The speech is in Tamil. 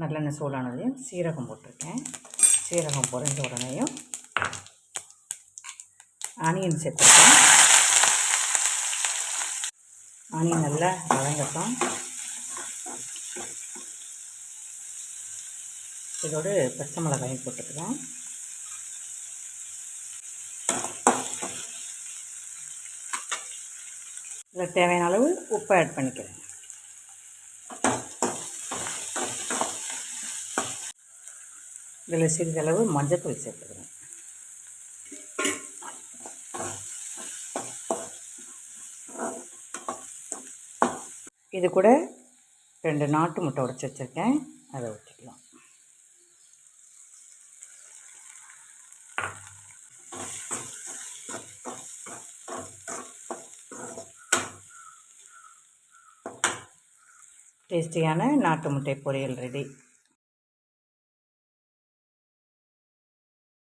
நல்லெண்ணெய் சூடானதையும் சீரகம் போட்டிருக்கேன். சீரகம் பொறிஞ்ச உடனேயும் ஆனியன் சேர்த்துருக்கேன். ஆனியன் நல்லா வதங்கட்டும். இதோடு பச்சை மிளகாயும் போட்டுக்கலாம். இதில் தேவையான அளவு உப்பு ஆட் பண்ணிக்கிறேன். இதில் சிறிதளவு மஞ்சத்தூள் சேர்த்துக்கிறேன் இது கூட ரெண்டு நாட்டு முட்டை உடச்சி வச்சுருக்கேன். அதை ஊற்றிக்கலாம். டேஸ்டியான நாட்டு முட்டை பொரியல் ரெடி.